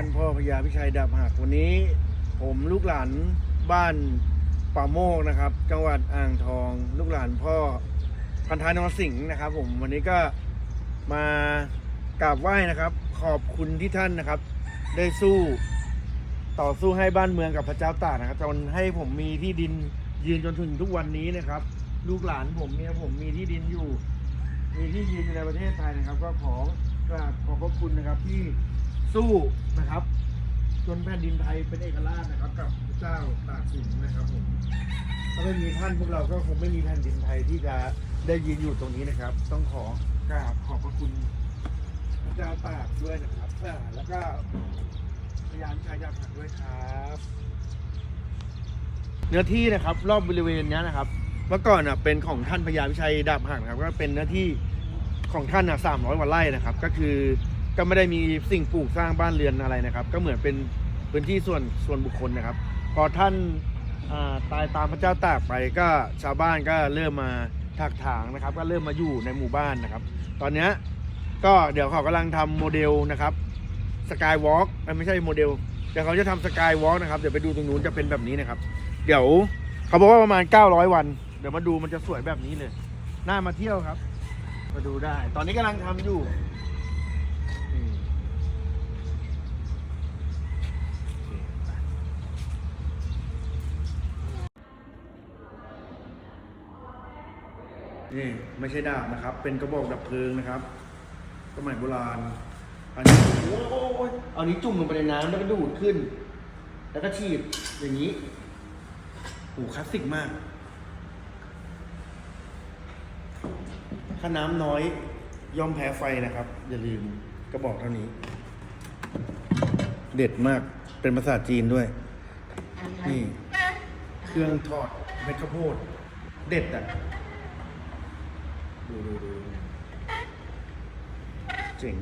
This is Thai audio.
านพ่อพญาพิชัยดาบหักวันนี้ ผมลูกหลานบ้านป่าโมกนะครับ จังหวัดอ่างทอง ลูกหลานพ่อพันธานรสิงห์นะครับ ผมวันนี้ก็มากราบไหว้นะครับ ขอบคุณที่ท่านนะครับ ได้สู้ต่อสู้ให้บ้านเมืองกับพระเจ้าตากนะครับจนให้ผมมีที่ดินยืนจนถึงทุกวันนี้นะครับ ลูกหลานผมเนี่ยผมมีที่ดินอยู่ มีที่ยืนอยู่ในประเทศไทยนะครับ ก็ขอกราบขอบพระคุณนะครับที่ สู้นะครับ จนแผ่นดินไทยเป็นเอกราชนะครับกับพระเจ้าตากสินนะครับผมถ้าไม่มีท่านพวกเราก็คงไม่มีแผ่นดินไทยที่จะได้ยืนอยู่ตรงนี้นะครับ ต้องขอกราบขอบพระคุณพระเจ้าตากด้วยนะครับอ่าแล้วก็พยายามชายยาผักด้วยครับ เนื้อที่นะครับรอบบริเวณเนี้ยนะครับ เมื่อก่อนอะเป็นของท่านพญาวิชัยดาบหักนะครับ ก็เป็นเนื้อที่ของท่านอะสามร้อยกว่าไร่นะครับ ก็คือ ก็ไม่ได้มีสิ่งปลูกสร้างบ้านเรือนอะไรนะครับ ก็เหมือนเป็นพื้นที่ส่วนส่วนบุคคลนะครับ พอท่านาตายตามพระเจ้าตากไปก็ชาวบ้านก็เริ่มมาถักถางนะครับ ก็เริ่มมาอยู่ในหมู่บ้านนะครับ ตอนนี้ก็เดี๋ยวเขากำลังทำโมเดลนะครับสกายวอล์กไม่ใช่โมเดลเดี๋ยวเขาจะทำสกายวอล์กนะครับเดี๋ยวไปดูตรงนู้นจะเป็นแบบนี้นะครับ เดี๋ยวเขาบอกว่าประมาณ 900 วัน เดี๋ยวมาดูมันจะสวยแบบนี้เลยน่ามาเที่ยวครับ มาดูได้ ตอนนี้กำลังทำอยู่นี่โอเคไป นี่ไม่ใช่ดาบนะครับ เป็นกระบอกดับเพลิงนะครับสมัยโบราณ อันนี้โอ้โหเอานี้จุ่มลงไปในน้ำแล้วก็ดูดขึ้น แล้วก็ฉีดอย่างนี้โอ้คลาสสิกมาก ถ้าน้ำน้อยย่อมแพ้ไฟนะครับ อย่าลืมกระบอกเท่านี้ เด็ดมากเป็นภาษาจีนด้วย นี่ เครื่องทอดเม็ดข้าวโพด เด็ดอะ ดูดูดูเจ๋ง